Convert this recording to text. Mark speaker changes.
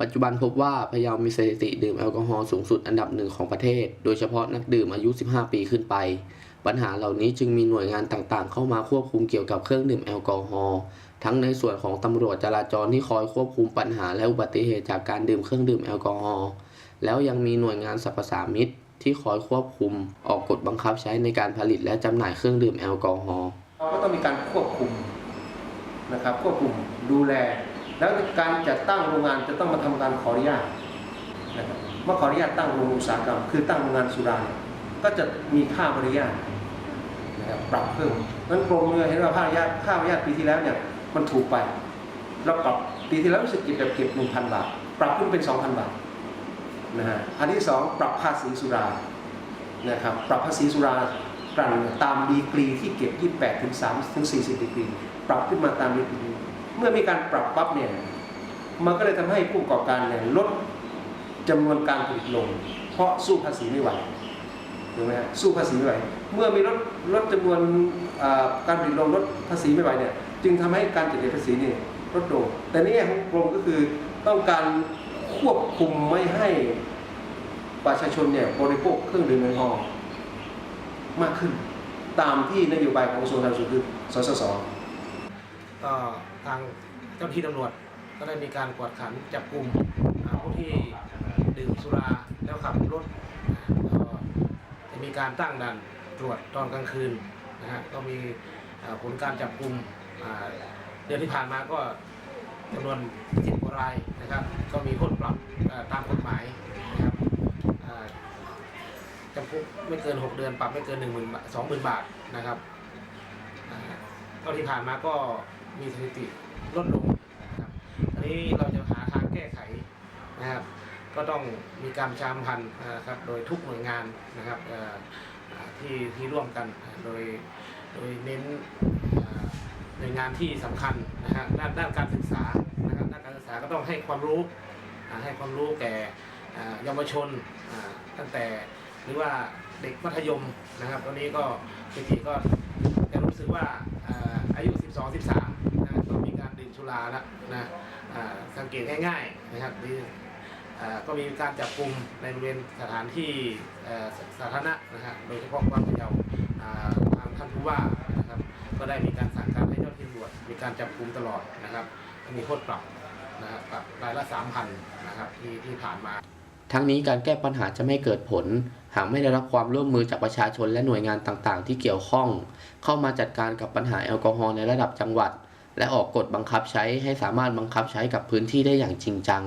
Speaker 1: ปัจจุบันพบว่าพะเยามีสถิติดื่มแอลกอฮอล์สูงสุดอันดับหนึ่งของประเทศ โดยเฉพาะนักดื่มอายุ 15 ปีขึ้นไป ปัญหาเหล่านี้จึงมีหน่วยงานต่างๆ เข้ามาควบคุมเกี่ยวกับเครื่องดื่มแอลกอฮอล์ ทั้งในส่วนของตำรวจจราจรที่คอยควบคุมปัญหาและอุบัติเหตุจากการดื่มเครื่องดื่มแอลกอฮอล์ แล้วยังมีหน่วยงานสรรพสามิตที่คอยควบคุม ออกกฎบังคับใช้ในการผลิตและจำหน่ายเครื่องดื่มแอลกอฮอล์
Speaker 2: ก็ต้องมีการควบคุมนะครับควบคุมดูแล แล้วการจัดตั้งโรงงานจะต้องมาทำการขออนุญาตนะครับเมื่อขออนุญาตตั้งโรงอุตสาหกรรม คือตั้งโรงงานสุราก็จะมีค่าบริญาตนะครับปรับเพิ่มนั้นกรมเรือเห็นว่าค่าอนุญาตค่าอนุญาตปีที่แล้วเนี่ยมันถูกไปเราปรับปีที่แล้วรู้สึกเก็บแบบเก็บ1,000บาท ปรับขึ้นเป็น2,000บาทนะฮะอันที่สองปรับภาษีสุรานะครับปรับภาษีสุรากลั่นตามดีกรีที่เก็บ 28ถึง3ถึง40ดีกรี ปรับขึ้นมาตามดีกรี เมื่อมีการปรับปั๊บเนี่ยมันก็เลยทำให้ผู้ประกอบการเนี่ยลดจำนวนการผลิตลง เพราะสู้ภาษีไม่ไหวถูกไหมฮะสู้ภาษีไม่ไหว เมื่อมีลดลดจำนวนการผลิตลงลดภาษีไม่ไหวเนี่ยจึงทำให้การจัดเก็บภาษีเนี่ยลดลงแต่นแง่ของกรมก็คือต้องการควบคุมไม่ให้ประชาชนเนี่ยบริโภคเครื่องดื่มแอลกอฮอล์มากขึ้น ตามที่นโยบายของกระทรวงสาธารณสุขคือสสส
Speaker 3: ก็ทางเจ้าหน้าที่ตำรวจก็ได้มีการกวดขันจับกลุ่มผู้ที่ดื่มสุราแล้วขับรถจะมีการตั้งด่านตรวจตอนกลางคืนนะฮะก็มีผลการจับกลุ่มเดือนที่ผ่านมาก็จำนวนสิบกว่ารายนะครับ ก็มีโทษปรับตามกฎหมายนะครับจำคุกไม่เกิน 6 เดือนปรับไม่เกิน1 0 0 0 0บาท20,000 บาทนะครับอ่าก็ที่ผ่านมาก็ มีสถิติลดลงนะครับอันนี้เราจะหาทางแก้ไขนะครับ ก็ต้องมีการประชาสัมพันธ์นะครับโดยทุกหน่วยงานนะครับที่ที่ร่วมกันโดยโดยเน้นหน่วยงานที่สำคัญนะฮะด้านด้านการศึกษานะครับด้านการศึกษาก็ต้องให้ความรู้ให้ความรู้แก่เยาวชนตั้งแต่หรือว่าเด็กมัธยมนะครับตอนนี้ก็จริงๆก็จะรู้สึกว่าอายุ 12 13 มีกาแล้วนะสังเกตง่ายๆนะครับดีอ่ก็มีการจับกลุ่มในบริเวณสถานที่สาธารณะนะฮะโดยเฉพาะความพะเยาทางท่านผู้ว่านะครับก็ได้มีการสั่งการให้เจ้าที่ตำรวจมีการจับกลุ่มตลอดนะครับ มีโทษปรับนะครับปรับรายละ3,000นะครับที่ที่ผ่านมา
Speaker 1: ทั้งนี้การแก้ปัญหาจะไม่เกิดผล หากไม่ได้รับความร่วมมือจากประชาชนและหน่วยงานต่างๆ ที่เกี่ยวข้อง เข้ามาจัดการกับปัญหาแอลกอฮอล์ในระดับจังหวัด และออกกฎบังคับใช้ให้สามารถบังคับใช้กับพื้นที่ได้อย่างจริงจัง